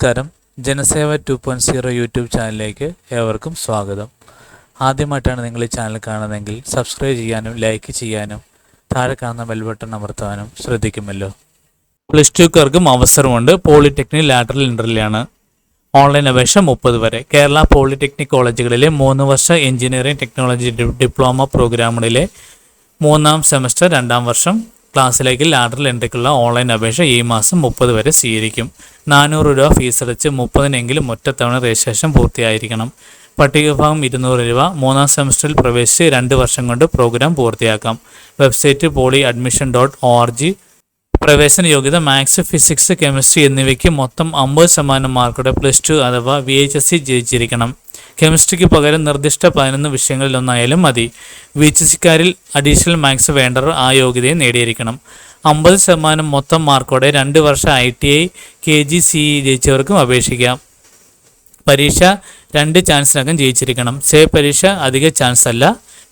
നമസ്കാരം. Janaseva two point zero YouTube ചാനലിലേക്ക് ഏവർക്കും സ്വാഗതം. ആദ്യമായിട്ടാണ് നിങ്ങൾ ഈ ചാനൽ കാണുന്നതെങ്കിൽ സബ്സ്ക്രൈബ് ചെയ്യാനും ലൈക്ക് ചെയ്യാനും താഴെ കാണുന്ന ബെൽ ബട്ടൺ അമർത്താനും ശ്രദ്ധിക്കുമല്ലോ. പ്ലസ് ടുക്കാർക്കും അവസരമുണ്ട്. പോളിടെക്നിക് ലാറ്ററൽ ഇന്റർവ്യൂലാണ് ഓൺലൈൻ അപേക്ഷ മുപ്പത് വരെ. കേരള പോളിടെക്നിക് കോളേജുകളിലെ മൂന്ന് വർഷ എഞ്ചിനീയറിംഗ് ടെക്നോളജി ഡിപ്ലോമ പ്രോഗ്രാമുകളിലെ മൂന്നാം സെമസ്റ്റർ രണ്ടാം വർഷം ക്ലാസ്സിലേക്ക് ലാറ്ററൽ എൻട്രിക്കുള്ള ഓൺലൈൻ അപേക്ഷ ഈ മാസം മുപ്പത് വരെ സ്വീകരിക്കും. നാനൂറ് രൂപ ഫീസ് അടച്ച് മുപ്പതിനെങ്കിലും ഒറ്റത്തവണ രജിസ്ട്രേഷൻ പൂർത്തിയായിരിക്കണം. പട്ടികഭാഗം ഇരുന്നൂറ് രൂപ മൂന്നാം സെമസ്റ്ററിൽ പ്രവേശിച്ച് രണ്ട് വർഷം കൊണ്ട് പ്രോഗ്രാം പൂർത്തിയാക്കാം. Website poly admission dot O R G പ്രവേശന യോഗ്യത മാത്സ് ഫിസിക്സ് കെമിസ്ട്രി എന്നിവയ്ക്ക് മൊത്തം അമ്പത് ശതമാനം മാർക്കോടെ പ്ലസ് ടു അഥവാ വി എച്ച് എസ് സി ജയിച്ചിരിക്കണം. കെമിസ്ട്രിക്ക് പകരം നിർദ്ദിഷ്ട പതിനൊന്ന് വിഷയങ്ങളിലൊന്നായാലും മതി. വി എച്ച് സിക്കാരിൽ അഡീഷണൽ മാർക്സ് വേണ്ടവർ ആ യോഗ്യതയെ നേടിയിരിക്കണം. അമ്പത് ശതമാനം മൊത്തം മാർക്കോടെ രണ്ട് വർഷം I T I K G C E ജയിച്ചവർക്കും അപേക്ഷിക്കാം. പരീക്ഷ രണ്ട് ചാൻസിനകം ജയിച്ചിരിക്കണം. സേ പരീക്ഷ അധിക ചാൻസ് അല്ല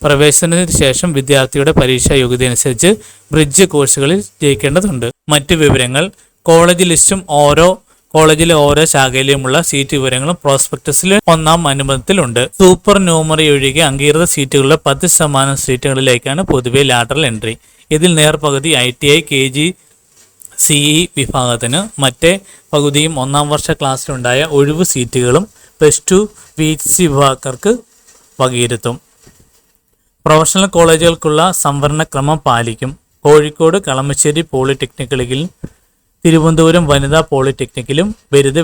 പ്രവേശനത്തിന് ശേഷം വിദ്യാർത്ഥിയുടെ പരീക്ഷാ യോഗ്യത അനുസരിച്ച് ബ്രിഡ്ജ് കോഴ്സുകളിൽ ജയിക്കേണ്ടതുണ്ട്. മറ്റ് വിവരങ്ങൾ കോളേജ് ലിസ്റ്റും ഓരോ കോളേജിലെ ഓരോ ശാഖയിലുമുള്ള സീറ്റ് വിവരങ്ങളും പ്രോസ്പെക്ടസിലെ ഒന്നാം അനുബന്ധത്തിലുണ്ട്. സൂപ്പർ ന്യൂമറി ഒഴികെ അംഗീകൃത സീറ്റുകളുടെ പത്ത് ശതമാനം സീറ്റുകളിലേക്കാണ് പൊതുവെ ലാറ്ററൽ എൻട്രി. ഇതിൽ നേർപകുതി I T I K G C E വിഭാഗത്തിന് മറ്റേ പകുതിയും ഒന്നാം വർഷ ക്ലാസ്സിലുണ്ടായ ഒഴിവ് സീറ്റുകളും plus two P H C വിഭാഗക്കാർക്ക് വകയിരുത്തും. പ്രൊഫഷണൽ കോളേജുകൾക്കുള്ള സംവരണ ക്രമം പാലിക്കും. കോഴിക്കോട് കളമശ്ശേരി പോളിടെക്നിക്കലിലും തിരുവനന്തപുരം വനിതാ പോളിടെക്നിക്കിലും ബിരുദ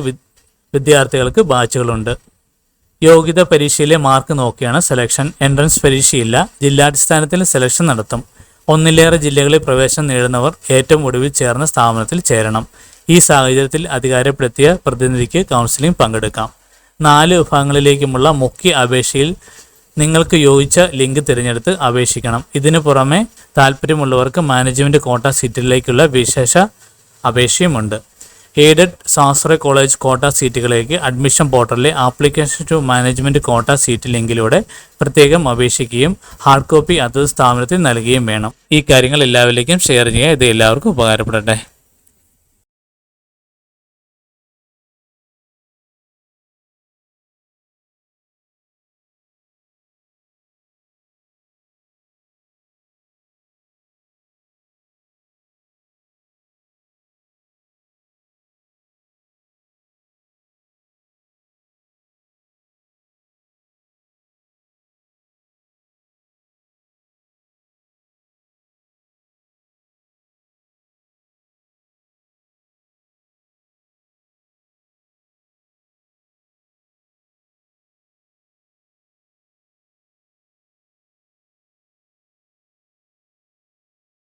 വിദ്യാർത്ഥികൾക്ക് ബാച്ചുകളുണ്ട്. യോഗ്യത പരീക്ഷയിലെ മാർക്ക് നോക്കിയാണ് സെലക്ഷൻ. എൻട്രൻസ് പരീക്ഷയില്ല. ജില്ലാടിസ്ഥാനത്തിൽ സെലക്ഷൻ നടത്തും. ഒന്നിലേറെ ജില്ലകളിൽ പ്രവേശനം നേടുന്നവർ ഏറ്റവും ഒടുവിൽ ചേർന്ന സ്ഥാപനത്തിൽ ചേരണം. ഈ സാഹചര്യത്തിൽ അധികാരപ്പെടുത്തിയ പ്രതിനിധിക്ക് കൗൺസിലിംഗ് പങ്കെടുക്കാം. നാല് വിഭാഗങ്ങളിലേക്കുമുള്ള മുഖ്യ അപേക്ഷയിൽ നിങ്ങൾക്ക് യോജിച്ച ലിങ്ക് തിരഞ്ഞെടുത്ത് അപേക്ഷിക്കണം. ഇതിനു പുറമെ താല്പര്യമുള്ളവർക്ക് മാനേജ്മെന്റ് കോട്ട സീറ്റിലേക്കുള്ള വിശേഷ അപേക്ഷയുമുണ്ട്. എയ്ഡഡ് സ്വാശ്രയ കോളേജ് കോട്ട സീറ്റുകളിലേക്ക് admission പോർട്ടലിലെ application to management quota seat ലിങ്കിലൂടെ പ്രത്യേകം അപേക്ഷിക്കുകയും ഹാർഡ് കോപ്പി അതത് സ്ഥാപനത്തിൽ നൽകുകയും വേണം. ഈ കാര്യങ്ങൾ എല്ലാവരിലേക്കും ഷെയർ ചെയ്യുക. ഇത് എല്ലാവർക്കും ഉപകാരപ്പെടട്ടെ.